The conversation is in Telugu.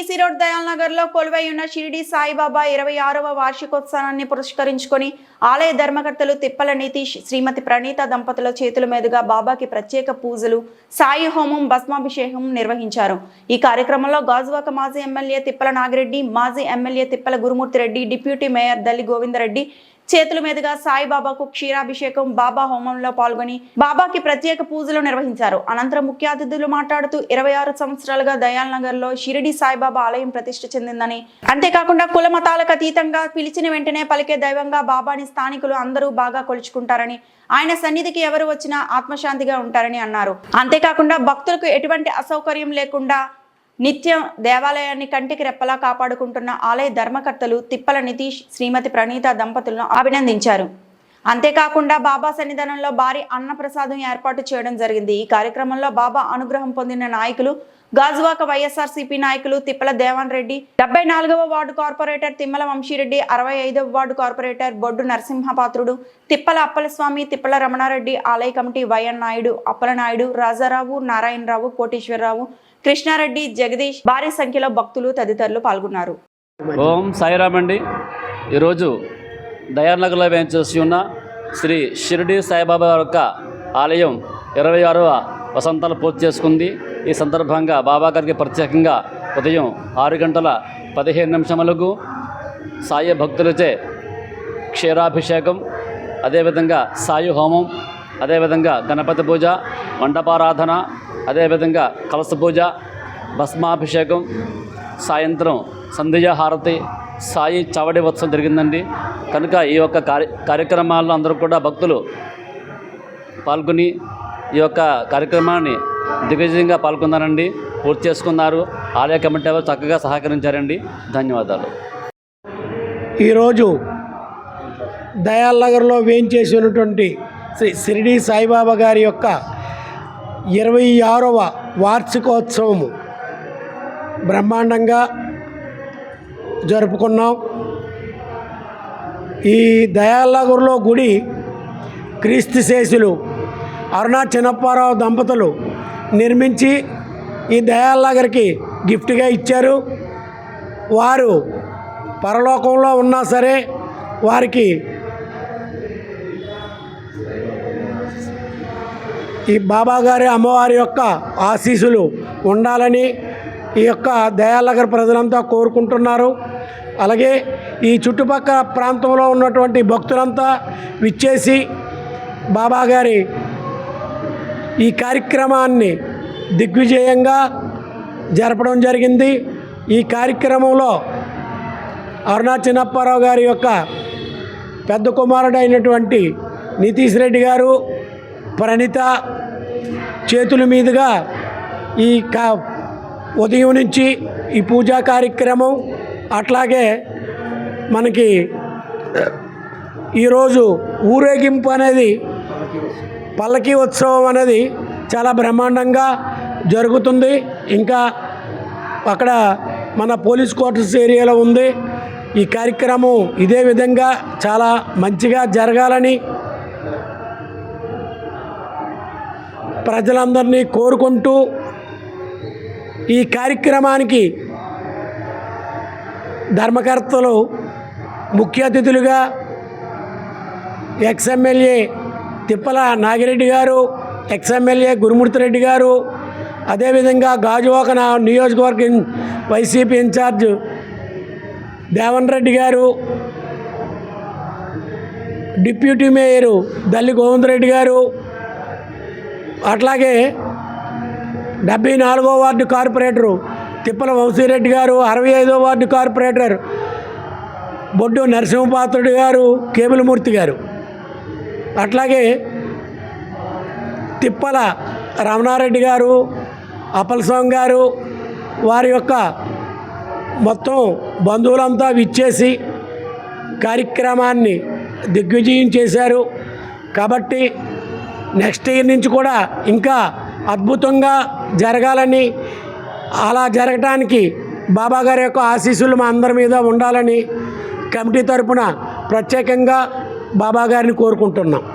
బీసీ రోడ్ దయాల్ నగర్లో కొలువై ఉన్న షిరిడి సాయిబాబా ఇరవై ఆరవ వార్షికోత్సవాన్ని పురస్కరించుకొని ఆలయ ధర్మకర్తలు తిప్పల నితీష్ శ్రీమతి ప్రణీత దంపతుల చేతుల మీదుగా బాబాకి ప్రత్యేక పూజలు సాయి హోమం భస్మాభిషేకం నిర్వహించారు. ఈ కార్యక్రమంలో గాజువాక మాజీ ఎమ్మెల్యే తిప్పల నాగిరెడ్డి మాజీ MLA Tippala Gurumurthireddy deputy mayor Dalli Govindareddy చేతుల మీదుగా సాయిబాబాకు క్షీరాభిషేకం బాబా హోమంలో పాల్గొని బాబాకి ప్రత్యేక పూజలు నిర్వహించారు. అనంతరం ముఖ్య అతిథులు మాట్లాడుతూ ఇరవై ఆరు సంవత్సరాలుగా దయాల్ నగర్లో షిరిడి సాయిబాబా ఆలయం ప్రతిష్ఠ చెందిందని. అంతేకాకుండా కుల మతాలకు అతీతంగా పిలిచిన వెంటనే పలికే దైవంగా బాబాని స్థానికులు అందరూ బాగా కొలుచుకుంటారని ఆయన సన్నిధికి ఎవరు వచ్చినా ఆత్మశాంతిగా ఉంటారని అన్నారు. అంతేకాకుండా భక్తులకు ఎటువంటి అసౌకర్యం లేకుండా నిత్యం దేవాలయాన్ని కంటికి రెప్పలా కాపాడుకుంటున్న ఆలయ ధర్మకర్తలు తిప్పల నితీష్ శ్రీమతి ప్రణీత దంపతులను అభినందించారు. అంతేకాకుండా బాబా సన్నిధానంలో భారీ అన్నప్రసాదం ఏర్పాటు చేయడం జరిగింది. ఈ కార్యక్రమంలో బాబా అనుగ్రహం పొందిన నాయకులు గాజువాక వైఎస్ఆర్సీపీ నాయకులు తిప్పల దేవన్ రెడ్డి డెబ్బై నాలుగవ వార్డు కార్పొరేటర్ తిమ్మల వంశీరెడ్డి అరవై ఐదవ వార్డు కార్పొరేటర్ బొడ్డు నరసింహపాత్రుడు తిప్పల అప్పలస్వామి తిప్పల రమణారెడ్డి ఆలయ కమిటీ వైఎన్ నాయుడు అప్పలనాయుడు రాజారావు నారాయణరావు కోటేశ్వరరావు కృష్ణారెడ్డి జగదీష్ భారీ సంఖ్యలో భక్తులు తదితరులు పాల్గొన్నారు. ఓం సాయిరామ్ అండి ఈరోజు దయానగర్లో వేయించేసి ఉన్న శ్రీ షిరిడి సాయిబాబా యొక్క ఆలయం ఇరవై ఆరవ వసంతాలు పూర్తి చేసుకుంది. ఈ సందర్భంగా బాబా గారికి ప్రత్యేకంగా ఉదయం ఆరు గంటల పదిహేను నిమిషములకు సాయి భక్తులచే క్షీరాభిషేకం అదేవిధంగా సాయి హోమం అదేవిధంగా గణపతి పూజ మండపారాధన అదేవిధంగా కలస పూజ భస్మాభిషేకం సాయంత్రం సంధ్య హారతి సాయి చవడి ఉత్సవం జరిగిందండి. కనుక ఈ యొక్క కార్య కార్యక్రమాల్లో అందరూ కూడా భక్తులు పాల్గొని ఈ యొక్క కార్యక్రమాన్ని దిగ్విజయంగా పాల్గొన్నారండి. పూర్తి చేసుకున్నారు. ఆలయ కమిటీ వారు చక్కగా సహకరించారండి. ధన్యవాదాలు. ఈరోజు దయాల్ నగర్లో వేయించేసినటువంటి శ్రీ షిరిడి సాయిబాబా గారి యొక్క ఇరవై ఆరవ వార్షికోత్సవము. బ్రహ్మాండంగా జరుపుకున్నాం. ఈ దయాల్ గుడి క్రీస్తు శేషులు అరుణా చిన్నప్పారావు దంపతులు నిర్మించి ఈ దయాల్ గిఫ్ట్గా ఇచ్చారు. వారు పరలోకంలో ఉన్నా సరే వారికి ఈ బాబాగారి అమ్మవారి యొక్క ఆశీస్సులు ఉండాలని ఈ యొక్క దయాలగర్ ప్రజలంతా కోరుకుంటున్నారు. అలాగే ఈ చుట్టుపక్కల ప్రాంతంలో ఉన్నటువంటి భక్తులంతా విచ్చేసి బాబాగారి ఈ కార్యక్రమాన్ని దిగ్విజయంగా జరపడం జరిగింది. ఈ కార్యక్రమంలో అరుణా చిన్నప్పారావు గారి యొక్క పెద్ద కుమారుడైనటువంటి నితీష్ రెడ్డి గారు ప్రణిత చేతుల మీదుగా ఈ కా ఉదయం నుంచి ఈ పూజా కార్యక్రమం అట్లాగే మనకి ఈరోజు ఊరేగింపు అనేది పల్లకీ ఉత్సవం అనేది చాలా బ్రహ్మాండంగా జరుగుతుంది. ఇంకా అక్కడ మన పోలీస్ క్వార్టర్స్ ఏరియాలో ఉంది. ఈ కార్యక్రమం ఇదే విధంగా చాలా మంచిగా జరగాలని ప్రజలందరినీ కోరుకుంటూ ఈ కార్యక్రమానికి ధర్మకర్తలు ముఖ్య అతిథులుగా ఎక్స్ఎమ్మెల్యే తిప్పల నాగిరెడ్డి గారు ఎక్స్ఎమ్మెల్యే గురుమూర్తి రెడ్డి గారు అదేవిధంగా గాజువాక నియోజకవర్గ వైసీపీ ఇన్ఛార్జ్ దేవన్ రెడ్డి గారు డిప్యూటీ మేయరు దల్లి గోవిందరెడ్డి గారు అట్లాగే డెబ్బై నాలుగో వార్డు కార్పొరేటరు తిప్పల వంశీరెడ్డి గారు అరవై ఐదో వార్డు కార్పొరేటర్ బొడ్డు నరసింహపాత్రుడు గారు కేబులమూర్తి గారు. అట్లాగే తిప్పల రమణారెడ్డి గారు అప్పలస్వామి గారు వారి యొక్క మొత్తం బంధువులంతా విచ్చేసి కార్యక్రమాన్ని దిగ్విజయం చేశారు. కాబట్టి నెక్స్ట్ ఇయర్ నుంచి కూడా ఇంకా అద్భుతంగా జరగాలని అలా జరగటానికి బాబా గారి యొక్క ఆశీస్సులు మా అందరి మీద ఉండాలని కమిటీ తరపున ప్రత్యేకంగా బాబా గారిని కోరుకుంటున్నాం.